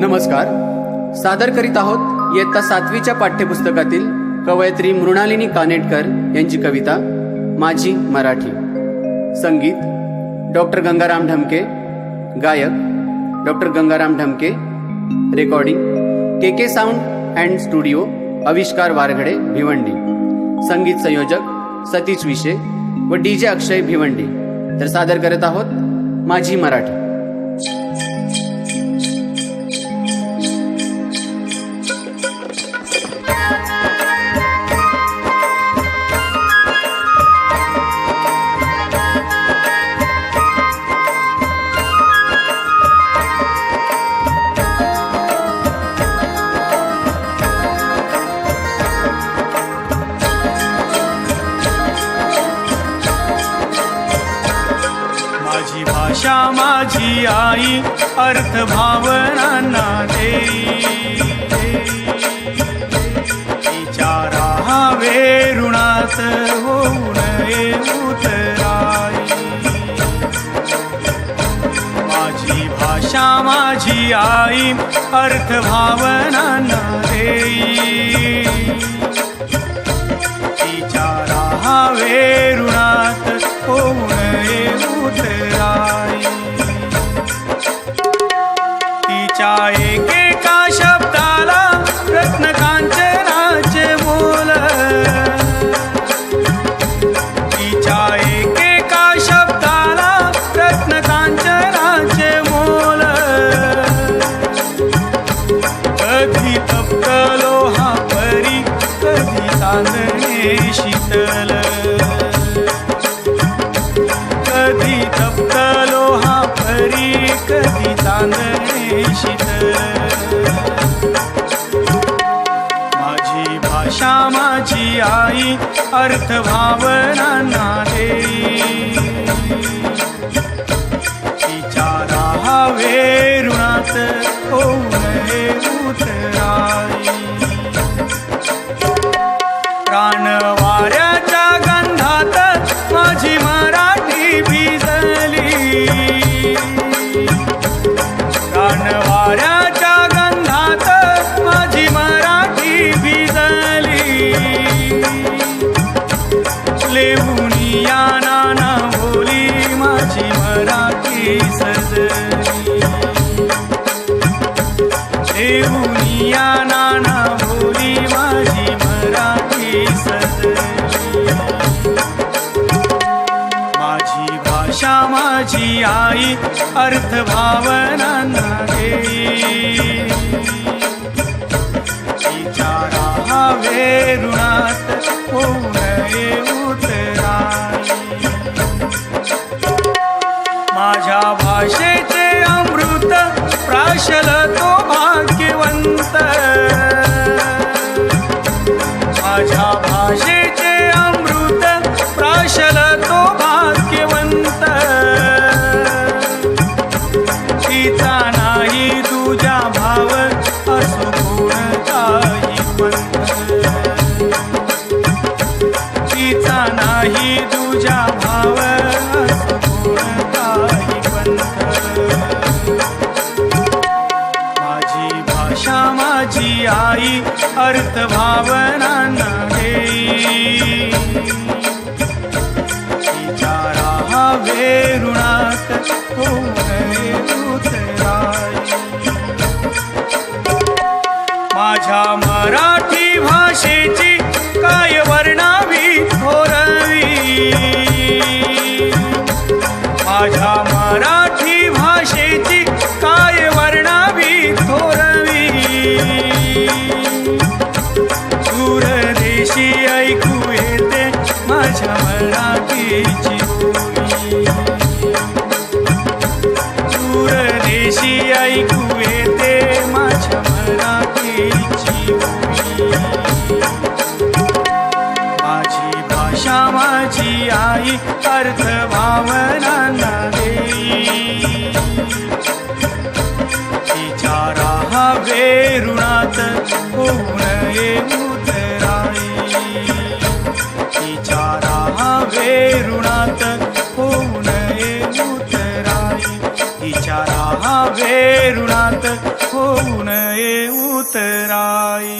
नमस्कार. सादर करीत आहोत इयत्ता सातवीच्या पाठ्यपुस्तकातील कवयत्री मृणालिनी कानेटकर यांची कविता माझी मराठी. संगीत डॉक्टर गंगाराम ढमके. गायक doctor Gangaram Dhamke. Recording K K sound and studio Avishkar Wargade Bhiwandi. संगीत संयोजक सतीश विशे व डी जे अक्षय भिवंडी. तर सादर करत आहोत माझी मराठी. भाषा माझी आई अर्थ भावनांना देई तिच्या राहावे ऋणात होऊ नये उतराई. माझी भाषा माझी आई अर्थ भावनांना देई कधी माझी भाषा माझी आई अर्थ भावनांना देई. तिच्या राहावे ऋणात होऊ नये उतराई. प्राण माझी आई अर्थ भावनांना देई. विचारा राहावे ऋणात उतराई. माझ्या भाषेचे अमृत प्राशल तो भाग्यवंत. माझ्या भाषेचे माझी भाषा माझी आई अर्थ भावनांना दूरदेशी ऐकू येते माझ्या मराठीची माझी भाषा माझी आई अर्थ भावना महावेरुणात होऊन ये उतराई?